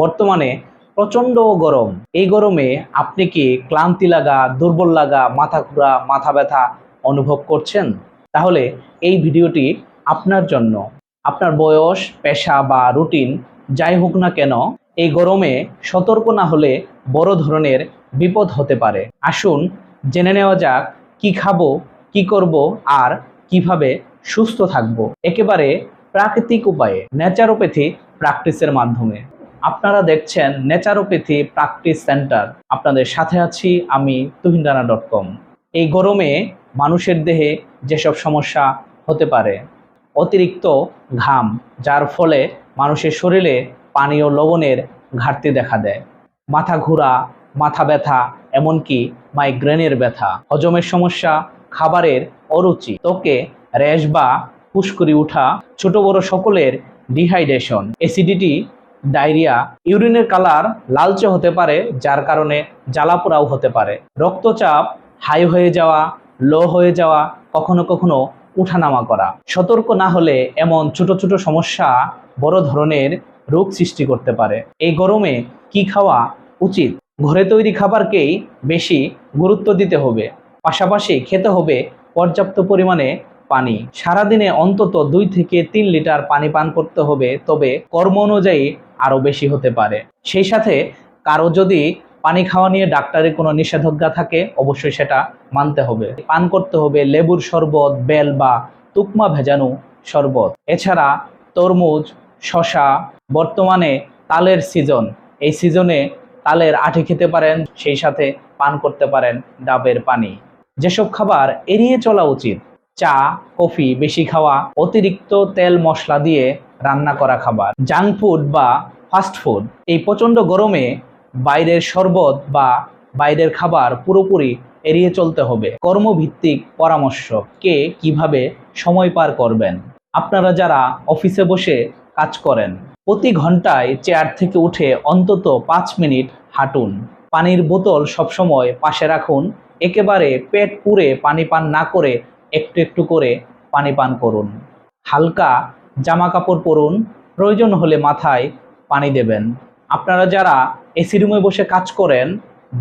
বর্তমানে প্রচণ্ড গরম। এই গরমে আপনি কি ক্লান্তি লাগা, দুর্বল লাগা, মাথা ঘোরা, মাথা ব্যথা অনুভব করছেন? তাহলে এই ভিডিওটি আপনার জন্য। আপনার বয়স, পেশা বা রুটিন যাই হোক না কেন, এই গরমে সতর্ক না হলে বড় ধরনের বিপদ হতে পারে। আসুন জেনে নেওয়া যাক, কি খাব, কি করব আর কীভাবে সুস্থ থাকব। একেবারে প্রাকৃতিক উপায়ে ন্যাচারোপ্যাথি প্র্যাকটিসের মাধ্যমে। আপনারা দেখছেন নেচারোপ্যাথি প্র্যাকটিস সেন্টার। আপনাদের সাথে আছি আমি তুহিনরানা ডট কম এই গরমে মানুষের দেহে যেসব সমস্যা হতে পারে, অতিরিক্ত ঘাম, যার ফলে মানুষের শরীরে পানি ও লবণের ঘাটতি দেখা দেয়। মাথা ঘোরা, মাথা ব্যথা, এমনকি মাইগ্রেনের ব্যথা, হজমের সমস্যা, খাবারের অরুচি, ত্বকে র্যাশ বা পুষ্করি উঠা, ছোট বড় সকলের ডিহাইড্রেশন অ্যাসিডিটি ডায়রিয়া, ইউরিনের কালার লালচে হতে পারে, যার কারণে জ্বালাপোড়াও হতে পারে। রক্তচাপ, হাই হয়ে যাওয়া, লো হয়ে যাওয়া, কখনো কখনো উঠানামা করা। সতর্ক না হলে এমন ছোট ছোট সমস্যা বড় ধরনের রোগ সৃষ্টি করতে পারে। এই গরমে কি খাওয়া উচিত? ঘরে তৈরি খাবারকেই বেশি গুরুত্ব দিতে হবে। পাশাপাশি খেতে হবে পর্যাপ্ত পরিমাণে পানি। সারাদিনে অন্তত দুই থেকে তিন লিটার পানি পান করতে হবে, তবে কর্ম অনুযায়ী আরও বেশি হতে পারে। সেই সাথে কারও যদি পানি খাওয়া নিয়ে ডাক্তারের কোনো নিষেধাজ্ঞা থাকে, অবশ্যই সেটা মানতে হবে। পান করতে হবে লেবুর শরবত, বেল বা তুকমা ভেজানো শরবত। এছাড়া তরমুজ শশা বর্তমানে তালের সিজন। এই সিজনে তালের আঠি খেতে পারেন, সেই সাথে পান করতে পারেন ডাবের পানি। যেসব খাবার এড়িয়ে চলা উচিত চা, কফি, বেশি খাওয়া, অতিরিক্ত তেল মশলা দিয়ে রান্না করা খাবার। জাঙ্ক ফুড বা ফাস্ট ফুড। এই প্রচণ্ড গরমে বাইরের শরবত বা বাইরের খাবার পুরোপুরি এড়িয়ে চলতে হবে। কর্মভিত্তিক পরামর্শ, কে কীভাবে সময় পার করবেন? আপনারা যারা অফিসে বসে কাজ করেন, প্রতি ঘন্টায় চেয়ার থেকে উঠে অন্তত পাঁচ মিনিট হাঁটুন। পানির বোতল সবসময় পাশে রাখুন। একেবারে পেট পুড়ে পানি পান না করে একটু একটু করে পানি পান করুন। হালকা জামা কাপড় পরুন, প্রয়োজন হলে মাথায় পানি দেবেন। আপনারা যারা এসি রুমে বসে কাজ করেন,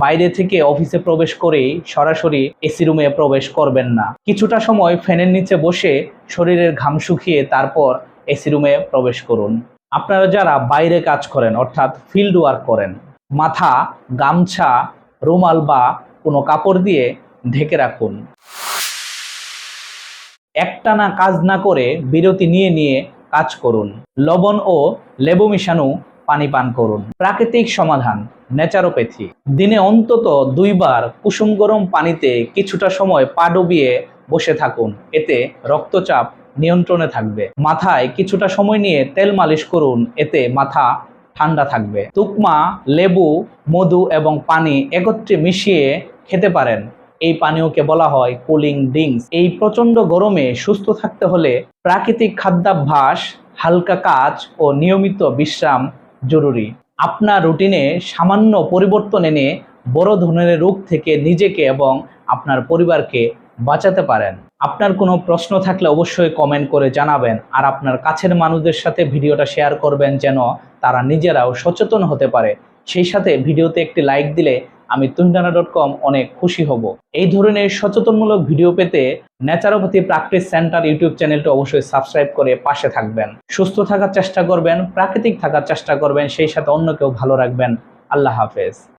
বাইরে থেকে অফিসে প্রবেশ করেই সরাসরি এসি রুমে প্রবেশ করবেন না। কিছুটা সময় ফ্যানের নিচে বসে শরীরের ঘাম শুকিয়ে তারপর এসি রুমে প্রবেশ করুন। আপনারা যারা বাইরে কাজ করেন, অর্থাৎ ফিল্ড ওয়ার্ক করেন, মাথা, গামছা, রুমাল বা কোনো কাপড় দিয়ে ঢেকে রাখুন। একটানা কাজ না করে বিরতি নিয়ে নিয়ে কাজ করুন। লবণ ও লেবু মিশানো পানি পান করুন। প্রাকৃতিক সমাধান ন্যাচারোপ্যাথি দিনে অন্তত দুইবার কুসুম গরম পানিতে কিছুটা সময় পা ডুবিয়ে বসে থাকুন। এতে রক্তচাপ নিয়ন্ত্রণে থাকবে। মাথায় কিছুটা সময় নিয়ে তেল মালিশ করুন। এতে মাথা ঠান্ডা থাকবে। তুকমা, লেবু, মধু এবং পানি একত্রে মিশিয়ে খেতে পারেন। এই পানীয়কে বলা হয় কুলিং ড্রিঙ্কস এই প্রচণ্ড গরমে সুস্থ থাকতে হলে প্রাকৃতিক খাদ্যাভ্যাস, হালকা কাজ ও নিয়মিত বিশ্রাম জরুরি। আপনার রুটিনে সামান্য পরিবর্তন এনে বড় ধরনের রোগ থেকে নিজেকে এবং আপনার পরিবারকে বাঁচাতে পারেন। আপনার কোনো প্রশ্ন থাকলে অবশ্যই কমেন্ট করে জানাবেন। আর আপনার কাছের মানুষদের সাথে ভিডিওটা শেয়ার করবেন যেন তারা নিজেরাও সচেতন হতে পারে। সেই সাথে ভিডিওতে একটি লাইক দিলে আমি তুনডানা ডট অনেক খুশি হব। এই ধরনের সচেতনমূলক ভিডিও পেতে ন্যাচারোপ্যাথি প্র্যাকটিস সেন্টার ইউটিউব চ্যানেলটি অবশ্যই সাবস্ক্রাইব করে পাশে থাকবেন। সুস্থ থাকার চেষ্টা করবেন, প্রাকৃতিক থাকার চেষ্টা করবেন, সেই সাথে অন্যকেও ভালো রাখবেন। আল্লাহ হাফেজ।